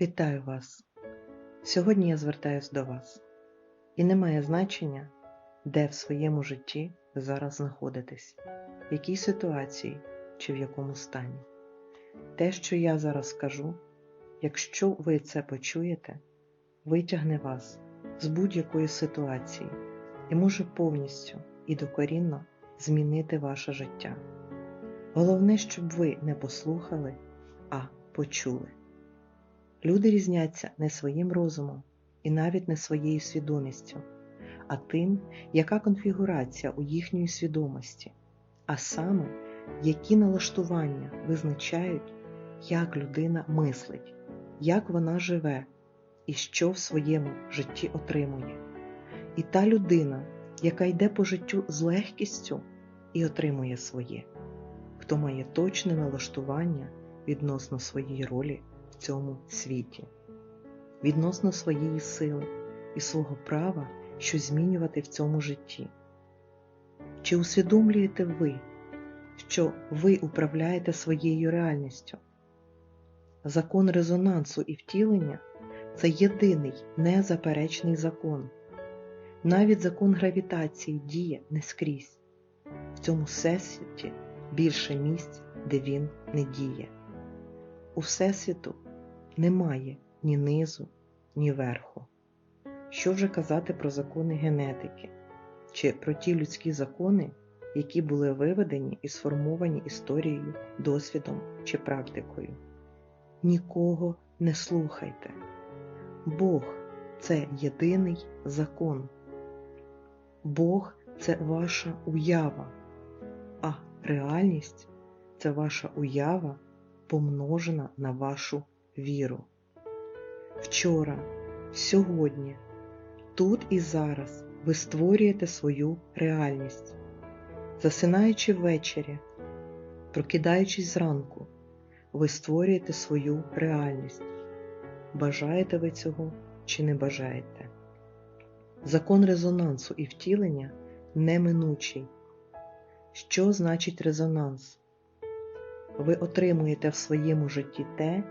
Вітаю вас! Сьогодні я звертаюсь до вас. І не має значення, де в своєму житті ви зараз знаходитесь, в якій ситуації чи в якому стані. Те, що я зараз скажу, якщо ви це почуєте, витягне вас з будь-якої ситуації і може повністю і докорінно змінити ваше життя. Головне, щоб ви не послухали, а почули. Люди різняться не своїм розумом і навіть не своєю свідомістю, а тим, яка конфігурація у їхньої свідомості, а саме, які налаштування визначають, як людина мислить, як вона живе і що в своєму житті отримує. І та людина, яка йде по життю з легкістю і отримує своє, хто має точне налаштування відносно своєї ролі цьому світі, відносно своєї сили і свого права щось змінювати в цьому житті. Чи усвідомлюєте ви, що ви управляєте своєю реальністю? Закон резонансу і втілення це єдиний незаперечний закон. Навіть закон гравітації діє не скрізь. В цьому всесвіті більше місць, де він не діє. У Всесвіту немає ні низу, ні верху. Що вже казати про закони генетики, чи про ті людські закони, які були виведені і сформовані історією, досвідом чи практикою. Нікого не слухайте. Бог це єдиний закон. Бог це ваша уява, а реальність це ваша уява помножена на вашу віру. Вчора, сьогодні, тут і зараз ви створюєте свою реальність. Засинаючи ввечері, прокидаючись зранку, ви створюєте свою реальність. Бажаєте ви цього чи не бажаєте? Закон резонансу і втілення неминучий. Що значить резонанс? Ви отримуєте в своєму житті те,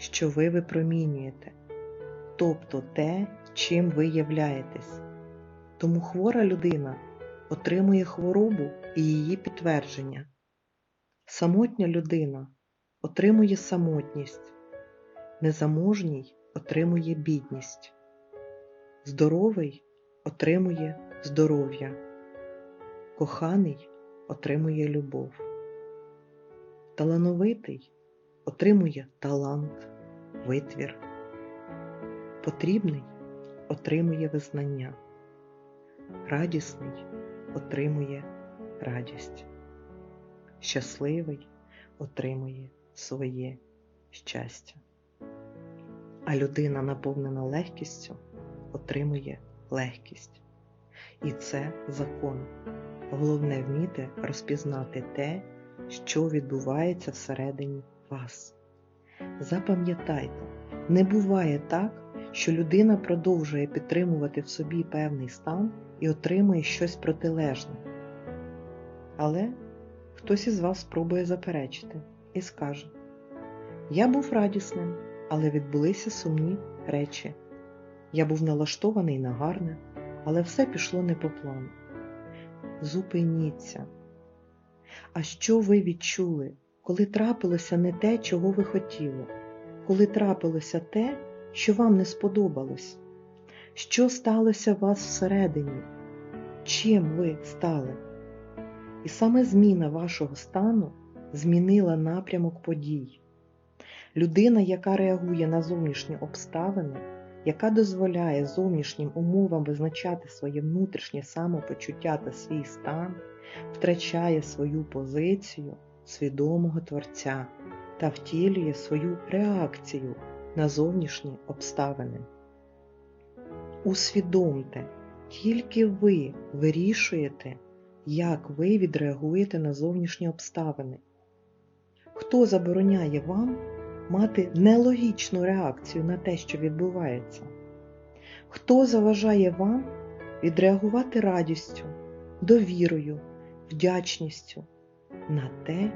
що ви випромінюєте, тобто те, чим ви являєтесь. Тому хвора людина отримує хворобу і її підтвердження. Самотня людина отримує самотність, незаможній отримує бідність, здоровий отримує здоров'я, коханий отримує любов, талановитий отримує талант, витвір, потрібний отримує визнання, радісний отримує радість, щасливий отримує своє щастя. А людина, наповнена легкістю, отримує легкість. І це закон. Головне вміти розпізнати те, що відбувається всередині вас. Запам'ятайте, не буває так, що людина продовжує підтримувати в собі певний стан і отримує щось протилежне. Але хтось із вас спробує заперечити і скаже: Я був радісним, але відбулися сумні речі. Я був налаштований на гарне, але все пішло не по плану. Зупиніться. А що ви відчули, коли трапилося не те, чого ви хотіли, коли трапилося те, що вам не сподобалось? Що сталося у вас всередині? Чим ви стали? І саме зміна вашого стану змінила напрямок подій. Людина, яка реагує на зовнішні обставини, яка дозволяє зовнішнім умовам визначати своє внутрішнє самопочуття та свій стан, втрачає свою позицію свідомого Творця та втілює свою реакцію на зовнішні обставини. Усвідомте, тільки ви вирішуєте, як ви відреагуєте на зовнішні обставини. Хто забороняє вам мати нелогічну реакцію на те, що відбувається? Хто заважає вам відреагувати радістю, довірою, вдячністю на те,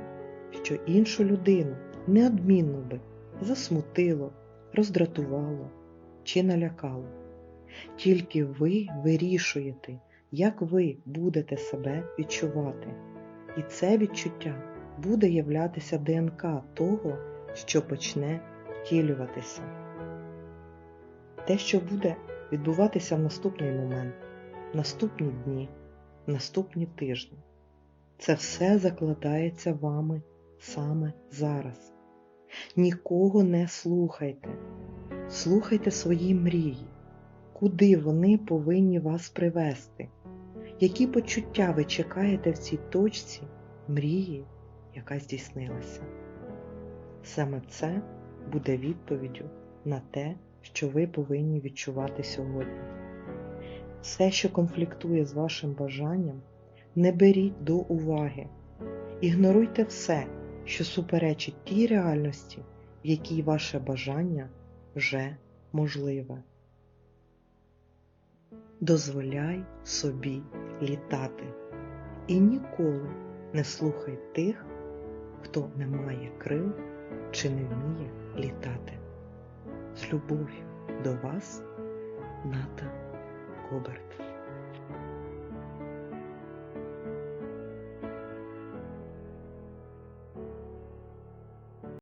що іншу людину неодмінно би засмутило, роздратувало чи налякало. Тільки ви вирішуєте, як ви будете себе відчувати. І це відчуття буде являтися ДНК того, що почне втілюватися. Те, що буде відбуватися в наступний момент, наступні дні, наступні тижні. Це все закладається вами саме зараз. Нікого не слухайте. Слухайте свої мрії, куди вони повинні вас привести, які почуття ви чекаєте в цій точці мрії, яка здійснилася. Саме це буде відповіддю на те, що ви повинні відчувати сьогодні. Все, що конфліктує з вашим бажанням, не беріть до уваги. Ігноруйте все, що суперечить тій реальності, в якій ваше бажання вже можливе. Дозволяй собі літати і ніколи не слухай тих, хто не має крил чи не вміє літати. З любов'ю до вас, Ната Коберт.